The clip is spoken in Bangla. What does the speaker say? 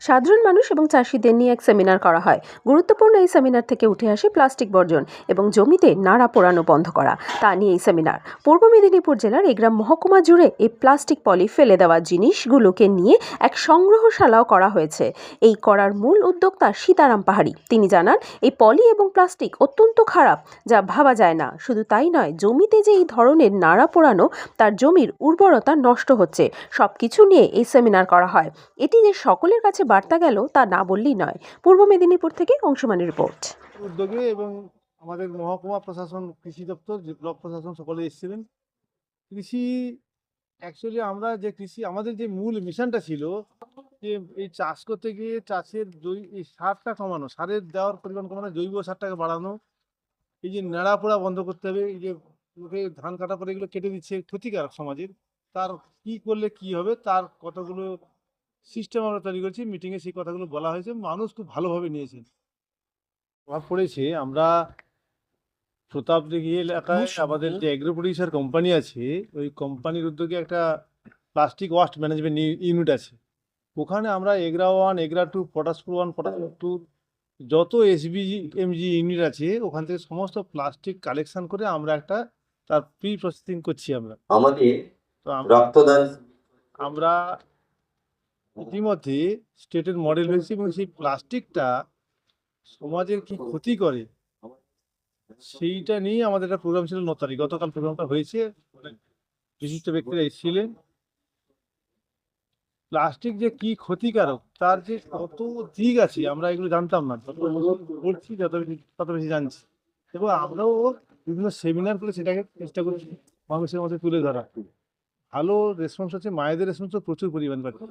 সাধারণ মানুষ এবং চাষিদের নিয়ে এক সেমিনার করা হয়। গুরুত্বপূর্ণ এই সেমিনার থেকে উঠে আসে প্লাস্টিক বর্জন এবং জমিতে নাড়া পোড়ানো বন্ধ করা। তা নিয়ে এই সেমিনার পূর্ব মেদিনীপুর জেলার এগ্রাম মহকুমা জুড়ে এই প্লাস্টিক পলি ফেলে দেওয়া জিনিসগুলোকে নিয়ে এক সংগ্রহশালাও করা হয়েছে। এই করার মূল উদ্যোক্তা সীতারাম পাহাড়ি। তিনি জানান, এই পলি এবং প্লাস্টিক অত্যন্ত খারাপ, যা ভাবা যায় না। শুধু তাই নয়, জমিতে যে এই ধরনের নাড়া পোড়ানো, তার জমির উর্বরতা নষ্ট হচ্ছে। সব কিছু নিয়ে এই সেমিনার করা হয়। এটি যে সকলের কাছে বার্তা গেল তা না বললেই নয়। পূর্ব মেদিনীপুর থেকে অংশমানের রিপোর্ট। উদ্যোগে এবং আমাদের মহকুমা প্রশাসন, কৃষি দপ্তর ব্লক প্রশাসন সকলে এসেছিলেন। কৃষি অ্যাকচুয়ালি আমরা যে কৃষি, আমাদের যে মূল মিশনটা ছিল, যে এই চাষ করতে গিয়ে চাষের এই সারটা কমানো, সারের দেওয়ার পরিমাণ কমানো, জৈব সারটাকে বাড়ানো, এই যে নেড়া পোড়া বন্ধ করতে হবে, এই যে লোকে ধান কাটা পরে এগুলো কেটে দিচ্ছে ক্ষতিকারক সমাজের, তার কি করলে কি হবে, তার কতগুলো সিস্টেম আমরা তৈরি করেছি মিটিংয়ে সেই কথাগুলো বলা হয়েছে মানুষ খুব ভালোভাবে নিয়েছেন। প্রভাব পড়েছে আমরা প্রতাপদিঘি এলাকায় আমাদের যে এগ্রো প্রডিউসার কোম্পানি আছে ওই কোম্পানির উদ্যোগে একটা প্লাস্টিক ওয়াস্ট ম্যানেজমেন্ট ইউনিট আছে। ওখানে আমরা Egra one Egra two Patashpur one Patashpur two যত এসবিজি এমজি ইউনিট আছে ওখান থেকে সমস্ত প্লাস্টিক কালেকশন করে আমরা একটা তার প্রি প্রসেসিং করছি আমরা। আমাদের তো আমরা রক্তদান আমরা ইতিমধ্যে স্টেটের মডেল হয়েছে এবং সেই প্লাস্টিকটা সমাজের কি ক্ষতি করে? সেইটা নিয়ে আমাদের একটা প্রোগ্রাম ছিল ন তারিখ গতকাল প্রোগ্রামটা হয়েছে। বিশিষ্ট ব্যক্তিরা এসেছিলেন। প্লাস্টিক যে কি ক্ষতিকারক, তার যে কত দিক আছে, আমরা এগুলো জানতাম না। যত পড়ছি যত বেশি তত বেশি জানছি। এবং আমরাও বিভিন্ন সেমিনার করে সেটাকে চেষ্টা করছি মানুষের মধ্যে তুলে ধরা ভালো রেসপন্স হচ্ছে, মায়েদের রেসপন্সও প্রচুর পরিমাণ পাচ্ছি